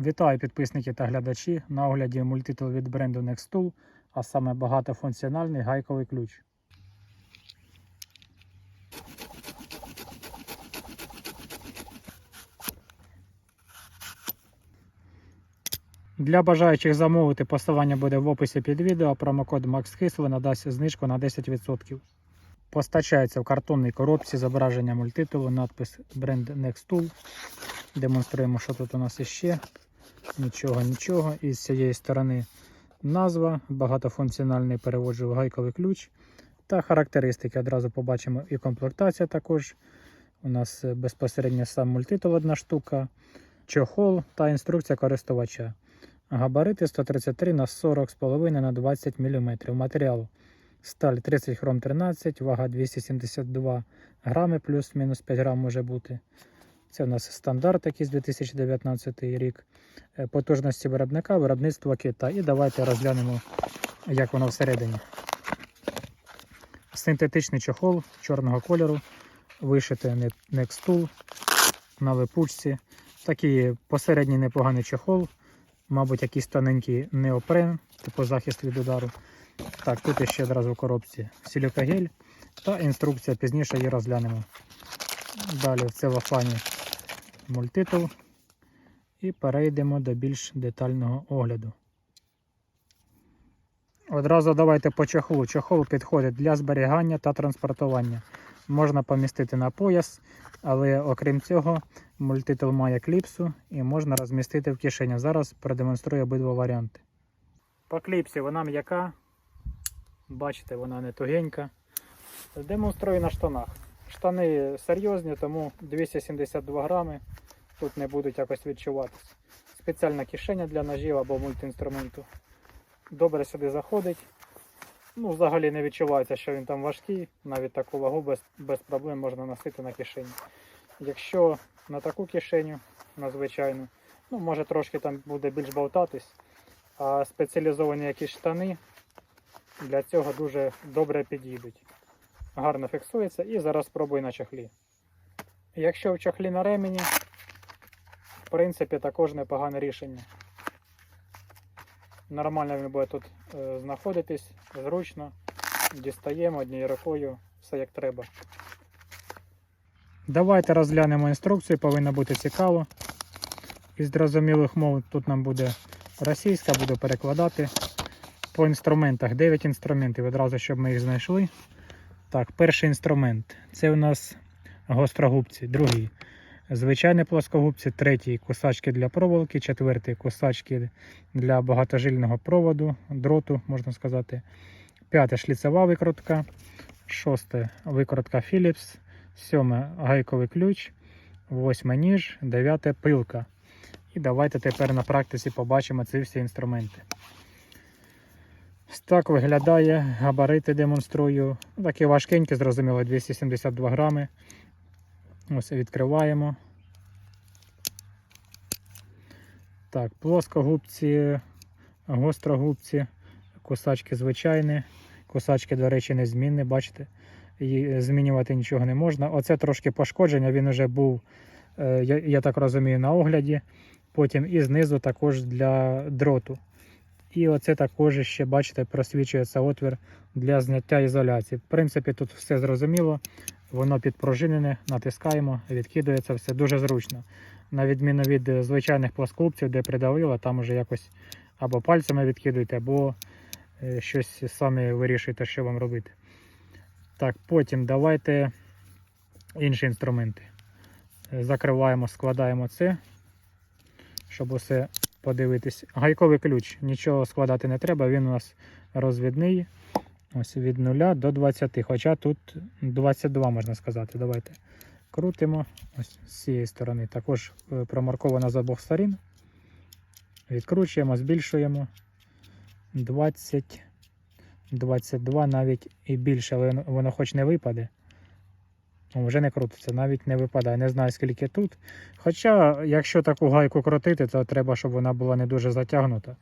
Вітаю підписники та глядачі на огляді мультитул від бренду Nextool, а саме багатофункціональний гайковий ключ. Для бажаючих замовити посилання буде в описі під відео. Промокод MAXKISL надасть знижку на 10%. Постачається в картонній коробці зображення мультитулу, надпис бренд Nextool. Демонструємо, що тут у нас іще. Нічого, нічого. І з цієї сторони назва, багатофункціональний переводжу гайковий ключ та характеристики. Одразу побачимо і комплектація також. У нас е, безпосередньо сам мультитул одна штука, чохол та інструкція користувача. Габарити 133 на 40,5 на 20 мм. Матеріал сталь 30 хром 13, вага 272 грами, плюс-мінус 5 грам може бути. Це у нас стандарт якийсь 2019 рік. Е, Потужності виробника, виробництва кита. І давайте розглянемо, як воно всередині. Синтетичний чохол чорного кольору, вишите Nextool на липучці. Такий посередній непоганий чохол. Мабуть, якийсь тоненький неопрен, типу захист від удару. Так, тут ще одразу в коробці силікагель та інструкція, пізніше її розглянемо. Далі в целофані мультитул. І перейдемо до більш детального огляду. Одразу давайте по чохлу. Чохол підходить для зберігання та транспортування. Можна помістити на пояс, але окрім цього, мультитул має кліпсу і можна розмістити в кишені. Зараз продемонструю обидва варіанти. По кліпсі вона м'яка. Бачите, вона не тугенька. Демонструю на штанах. Штани серйозні, тому 272 грами тут не будуть якось відчуватися. Спеціальна кишеня для ножів або мультиінструменту. Добре сюди заходить. Ну, взагалі не відчувається, що він там важкий. Навіть таку вагу без, без проблем можна носити на кишені. Якщо на таку кишеню, на звичайну, ну, може трошки там буде більш болтатись, а спеціалізовані якісь штани для цього дуже добре підійдуть. Гарно фіксується і зараз спробую на чохлі. Якщо в чохлі на ремені, в принципі, також непогане рішення. Нормально він буде тут е, знаходитись, зручно. Дістаємо однією рукою, все як треба. Давайте розглянемо інструкцію, повинно бути цікаво. Із зрозумілих мов тут нам буде російська, буду перекладати. По інструментах 9 інструментів, одразу щоб ми їх знайшли. Так, перший інструмент. Це у нас гострогубці, другий. Звичайні плоскогубці, третій кусачки для проволоки, четвертий кусачки для багатожильного проводу, дроту, можна сказати. П'яте шліцева викрутка, шосте викрутка Philips, сьоме гайковий ключ, восьме ніж, дев'яте пилка. І давайте тепер на практиці побачимо ці всі інструменти. Ось так виглядає, габарити демонструю. Такі важкенькі, зрозуміло, 272 грами. Ось відкриваємо. Так, плоскогубці, гострогубці, кусачки звичайні. Кусачки, до речі, незмінні, бачите, і змінювати нічого не можна. Оце трошки пошкодження, він вже був, е, я так розумію, на огляді. Потім і знизу також для дроту. І оце також ще, бачите, просвічується отвір для зняття ізоляції. В принципі, тут все зрозуміло, воно підпружинене, натискаємо, відкидується все дуже зручно. На відміну від е, звичайних плоскопців, де придавило, там уже якось або пальцями відкидуєте, або е, щось самі вирішуєте, що вам робити. Так, потім давайте інші інструменти. Закриваємо, складаємо це, щоб усе подивитись. Гайковий ключ, нічого складати не треба, він у нас розвідний. Ось від 0 до 20, хоча тут 22 можна сказати. Давайте крутимо ось з цієї сторони. Також е, промарковано з обох сторін. Відкручуємо, збільшуємо 20, 22 навіть і більше, але воно- хоч не випаде. О, Вже не крутиться, навіть не випадає. Не знаю скільки тут. Хоча, якщо таку гайку крутити, то треба, щоб вона була не дуже затягнута,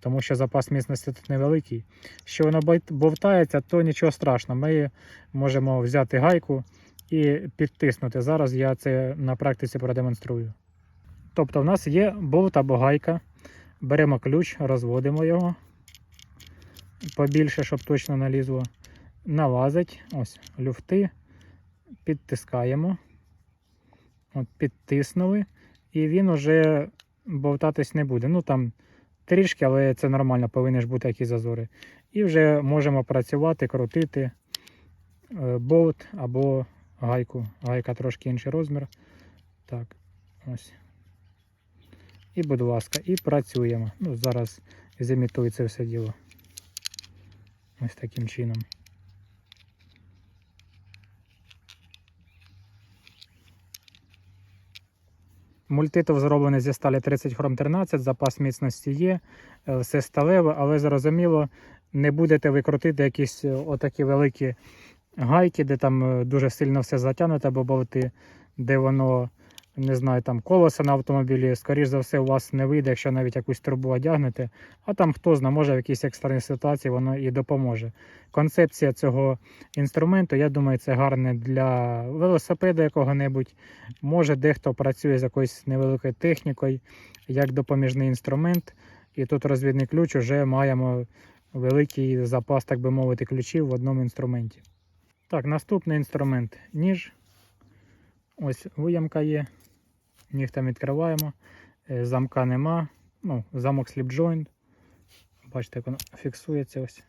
тому що запас міцності тут невеликий. Що воно бовтається, то нічого страшного. Ми можемо взяти гайку і підтиснути. Зараз я це на практиці продемонструю. Тобто в нас є болт або гайка. Беремо ключ, розводимо його побільше, щоб точно налізло. Налазить, ось люфти, підтискаємо. От, підтиснули, і він уже болтатись не буде. Ну там трішки, але це нормально, повинні ж бути якісь зазори. І вже можемо працювати, крутити е, болт або гайку. Гайка трошки інший розмір. Так, ось. І, будь ласка, і працюємо. Ну, зараз зімітую це все діло. Ось таким чином. Мультитов зроблений зі сталі 30 хром 13, запас міцності є, е, все сталеве, але зрозуміло, не будете ви крутити якісь е, отакі великі гайки, де там е, дуже сильно все затягнуте, або болти, де воно, не знаю, там колеса на автомобілі, скоріш за все, у вас не вийде, якщо навіть якусь трубу одягнете. А там хто знає, може в якійсь екстреній ситуації воно і допоможе. Концепція цього інструменту, я думаю, це гарне для велосипеда якого-небудь. Може, дехто працює з якоюсь невеликою технікою, як допоміжний інструмент. І тут розвідний ключ вже маємо великий запас, так би мовити, ключів в одному інструменті. Так, наступний інструмент ніж. Ось виямка є. Нігтем відкриваємо. Е, Замка нема. Ну, замок joint. Бачите, як воно фіксується ось.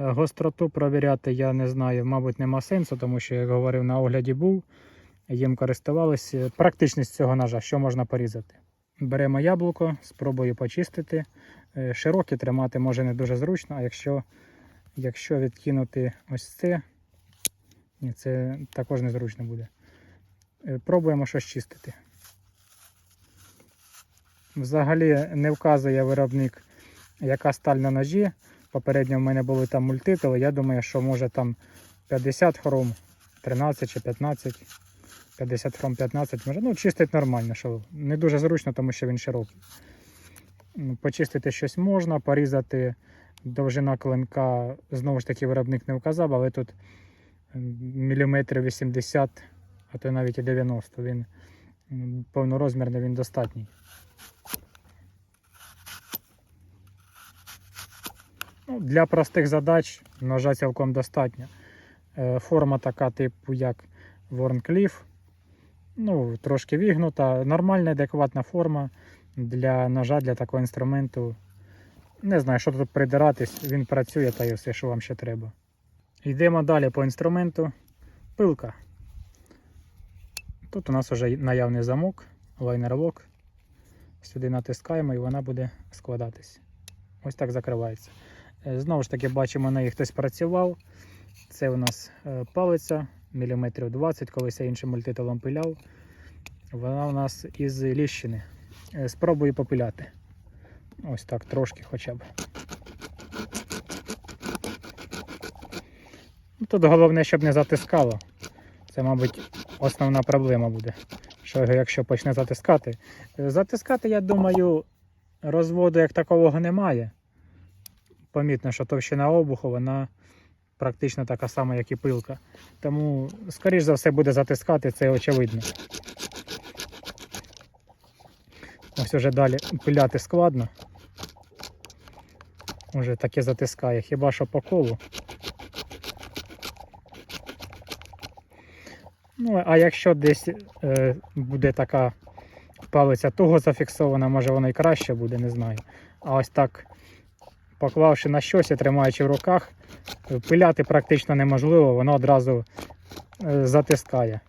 Е, Гостроту провіряти я не знаю, мабуть, нема сенсу, тому що, як говорив, на огляді був, їм користувалися. Практичність цього ножа, що можна порізати. Беремо яблуко, спробую почистити. Е, Широке тримати може не дуже зручно, а якщо, якщо відкинути ось це, ні, це також незручно буде. Е, Пробуємо щось чистити. Взагалі не вказує виробник, яка сталь на ножі. Попередньо в мене були там мультитили. Я думаю, що може там 50 хром, 13 чи 15, 50 хром 15 може. Ну, чистить нормально, що не дуже зручно, тому що він широкий. Почистити щось можна, порізати довжина клинка, знову ж таки, виробник не вказав, але тут міліметрів 80, а то навіть і 90. Він повнорозмірний, він достатній. Ну, для простих задач ножа цілком достатньо. Е, Форма така, типу, як Ворнкліф. Ну, трошки вігнута. Нормальна, адекватна форма для ножа, для такого інструменту. Не знаю, що тут придиратись, він працює та й все, що вам ще треба. Йдемо далі по інструменту. Пилка. Тут у нас вже наявний замок, лайнер-лок. Сюди натискаємо і вона буде складатись. Ось так закривається. Е, Знову ж таки, бачимо, на неї хтось працював. Це у нас е, палиця, міліметрів 20, колись я іншим мультитулом пиляв. Вона у нас із Ліщини. Е, Спробую попиляти. Ось так, трошки хоча б. Ну, Тут головне, щоб не затискало. Це, мабуть, основна проблема буде. Що якщо почне затискати. Затискати, я думаю, розводу як такового немає помітно, що товщина обуху вона практично така сама, як і пилка. Тому, скоріш за все, буде затискати, це очевидно. Ось уже далі пиляти складно. Уже таке затискає, хіба що по колу. Ну, а якщо десь е, буде така палиця того зафіксована, може воно і краще буде, не знаю. А ось так поклавши на щось і тримаючи в руках, пиляти практично неможливо, воно одразу е, затискає.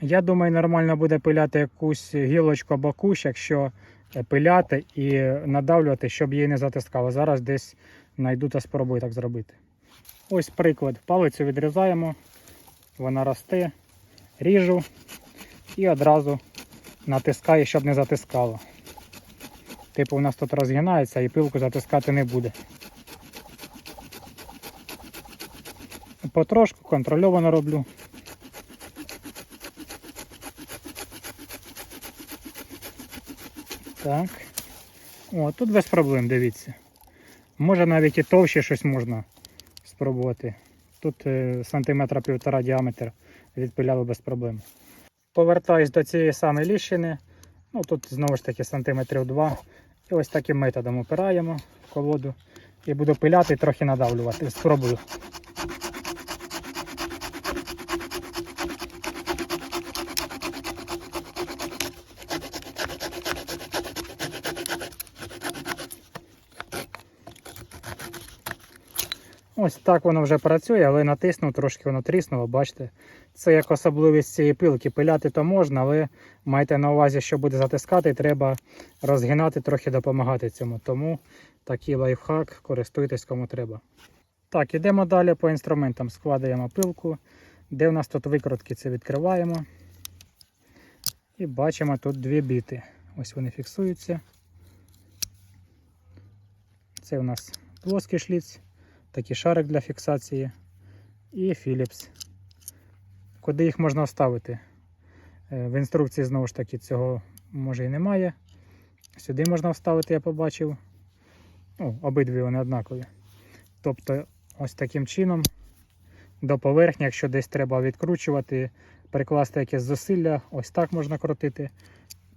Я думаю, нормально буде пиляти якусь гілочку або кущ, якщо е, пиляти і надавлювати, щоб її не затискало. Зараз десь знайду та спробую так зробити. Ось приклад. Палицю відрізаємо, вона росте, ріжу і одразу натискаю, щоб не затискало. Типу у нас тут розгинається і пилку затискати не буде. Потрошку контрольовано роблю. Так. О, тут без проблем, дивіться. Може навіть і товще щось можна спробувати. Тут е, сантиметра півтора діаметр відпиляли без проблем. Повертаюсь до цієї самої ліщини. Ну, тут знову ж таки сантиметрів 2. І ось таким методом опираємо колоду. І буду пиляти і трохи надавлювати. Спробую. Ось так воно вже працює, але натиснув, трошки воно тріснуло, бачите. Це як особливість цієї пилки. Пиляти то можна, але майте на увазі, що буде затискати, треба розгинати, трохи допомагати цьому. Тому такий лайфхак, користуйтесь кому треба. Так, ідемо далі по інструментам. Складаємо пилку. Де в нас тут викрутки, це відкриваємо. І бачимо тут дві біти. Ось вони фіксуються. Це у нас плоский шліц такий шарик для фіксації і Philips. Куди їх можна вставити? Е, В інструкції знову ж таки цього може і немає. Сюди можна вставити, я побачив. Ну, обидві вони однакові. Тобто, ось таким чином до поверхні, якщо десь треба відкручувати, прикласти якесь зусилля, ось так можна крутити.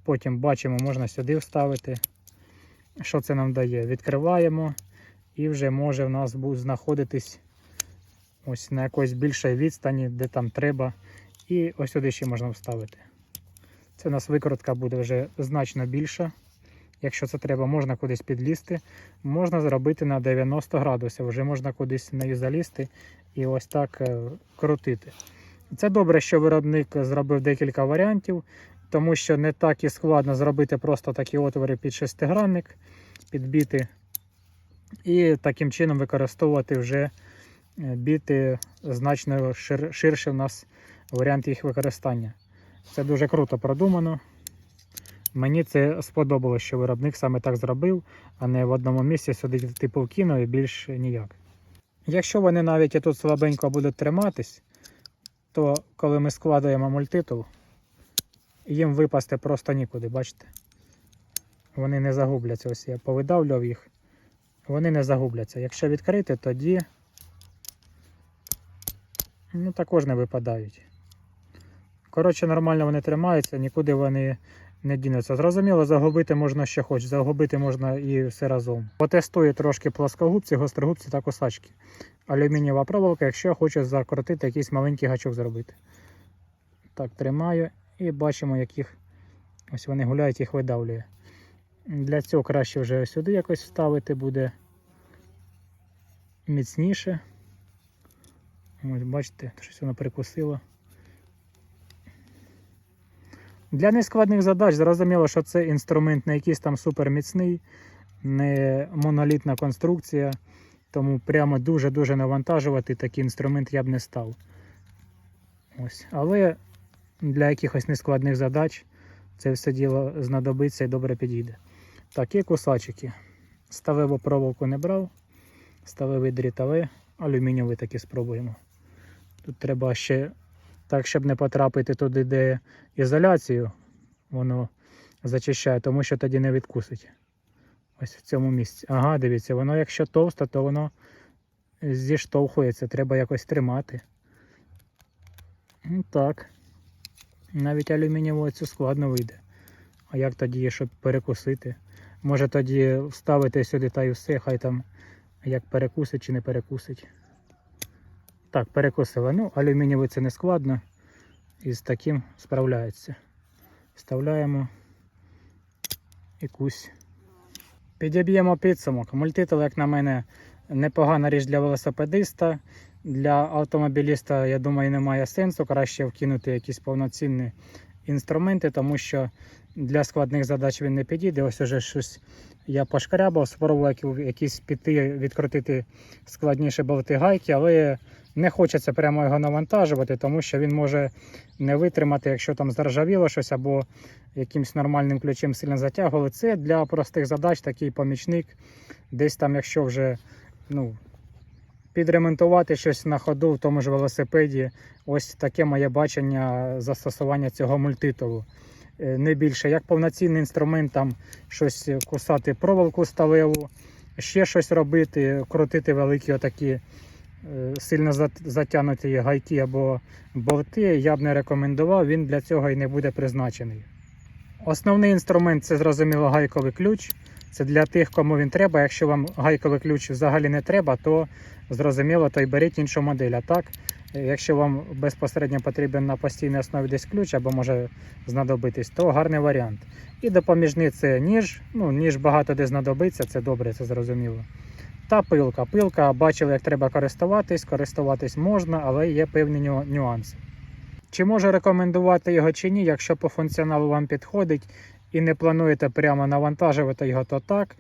Потім бачимо, можна сюди вставити. Що це нам дає? Відкриваємо і вже може в нас знаходитись ось на якоїсь більшій відстані, де там треба. І ось сюди ще можна вставити. Це у нас викрутка буде вже значно більша. Якщо це треба, можна кудись підлізти. Можна зробити на 90 градусів, вже можна кудись нею залізти і ось так е, крутити. Це добре, що виробник зробив декілька варіантів, тому що не так і складно зробити просто такі отвори під шестигранник, підбити і таким чином використовувати вже е, біти значно шир, ширше в нас варіант їх використання. Це дуже круто продумано. Мені це сподобалось, що виробник саме так зробив, а не в одному місці сюди типу кинув і більш ніяк. Якщо вони навіть і тут слабенько будуть триматись, то коли ми складаємо мультитул, їм випасти просто нікуди, бачите? Вони не загубляться. Ось я повидавлював їх вони не загубляться. Якщо відкрити, тоді ну, також не випадають. Коротше, нормально вони тримаються, нікуди вони не дінуться. Зрозуміло, загубити можна що хоч, загубити можна і все разом. Потестую трошки плоскогубці, гострогубці та косачки. Алюмінієва проволока, якщо я хочу закрутити якийсь маленький гачок зробити. Так, тримаю і бачимо, яких ось вони гуляють, їх видавлює. Для цього краще вже сюди якось вставити буде міцніше. Ось бачите, щось воно прикусило. Для нескладних задач зрозуміло, що це інструмент не якийсь там суперміцний, не монолітна конструкція, тому прямо дуже-дуже навантажувати такий інструмент я б не став. Ось. Але для якихось нескладних задач це все діло знадобиться і добре підійде. Такі кусачики. Ставиву проволоку не брав, ставивий дрітовий, алюмінієвий таки спробуємо. Тут треба ще так, щоб не потрапити туди, де ізоляцію, воно зачищає, тому що тоді не відкусить. Ось в цьому місці. Ага, дивіться, воно якщо товсте, то воно зіштовхується, треба якось тримати. Ну так. Навіть алюмінієву цю складно вийде. А як тоді, щоб перекусити? Може тоді вставити сюди та й все, хай там як перекусить чи не перекусить. Так, перекусила. Ну, алюмінієвий це не складно. І з таким справляється. Вставляємо якусь. Підіб'ємо підсумок. Мультитул, як на мене, непогана річ для велосипедиста. Для автомобіліста, я думаю, немає сенсу. Краще вкинути якісь повноцінні інструменти, тому що для складних задач він не підійде. Ось уже щось я пошкарябав, спробував якісь піти, відкрутити складніші болти гайки, але не хочеться прямо його навантажувати, тому що він може не витримати, якщо там заржавіло щось або якимось нормальним ключем сильно затягували. Це для простих задач такий помічник. Десь там, якщо вже ну, підремонтувати щось на ходу в тому ж велосипеді, ось таке моє бачення застосування цього мультитулу. Е, Не більше, як повноцінний інструмент, там щось кусати проволоку сталеву, ще щось робити, крутити великі отакі е, сильно зат- затягнуті гайки або болти, я б не рекомендував, він для цього і не буде призначений. Основний інструмент це зрозуміло гайковий ключ. Це для тих, кому він треба. Якщо вам гайковий ключ взагалі не треба, то зрозуміло, то й беріть іншу модель. А так, якщо вам безпосередньо потрібен на постійній основі десь ключ або може знадобитись, то гарний варіант. І допоміжний це ніж. Ну, ніж багато де знадобиться, це добре, це зрозуміло. Та пилка. Пилка бачили, як треба користуватись. Користуватись можна, але є певні ню- нюанси. Чи можу рекомендувати його чи ні, якщо по функціоналу вам підходить і не плануєте прямо навантажувати його, то так.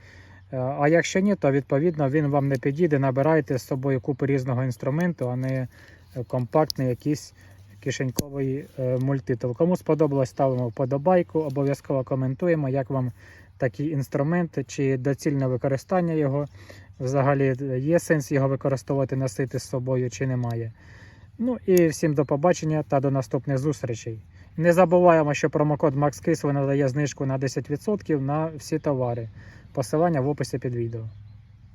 Е, А якщо ні, то відповідно він вам не підійде. Набирайте з собою купу різного інструменту, а не е, компактний якийсь кишеньковий е, мультитул. Кому сподобалось, ставимо вподобайку, обов'язково коментуємо, як вам такі інструменти, чи доцільне використання його. Взагалі є сенс його використовувати, носити з собою, чи немає. Ну і всім до побачення та до наступних зустрічей. Не забуваємо, що промокод MaxKiss надає знижку на 10% на всі товари. Посилання в описі під відео.